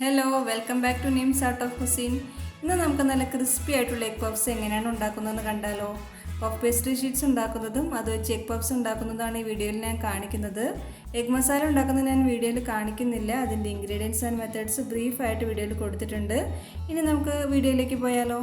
Hello welcome back to names art of cuisine ഇന്ന് നമുക്ക് നല്ല ക്രിസ്പി ആയിട്ടുള്ള എഗ് പഫ്സ് എങ്ങനെയാണ് ഉണ്ടാക്കുന്നതെന്ന് കണ്ടാലോ? പഫ് പേസ്ട്രി ഷീറ്റ്സ് ഉണ്ടാക്കുന്നതും അത് വെച്ച് എഗ് പഫ്സ് ഉണ്ടാക്കുന്നതാണ് ഈ വീഡിയോയിൽ ഞാൻ കാണിക്കുന്നത്. എഗ് മസാല ഉണ്ടാക്കുന്നത് ഞാൻ വീഡിയോയിൽ കാണിക്കുന്നില്ല. അതിന്റെ ഇൻഗ്രീഡിയൻസ് ആൻഡ് മെത്തേഡ്സ് ബ്രീഫായിട്ട് വീഡിയോയിൽ കൊടുത്തിട്ടുണ്ട്. ഇനി നമുക്ക് വീഡിയോയിലേക്ക് പോയാലോ?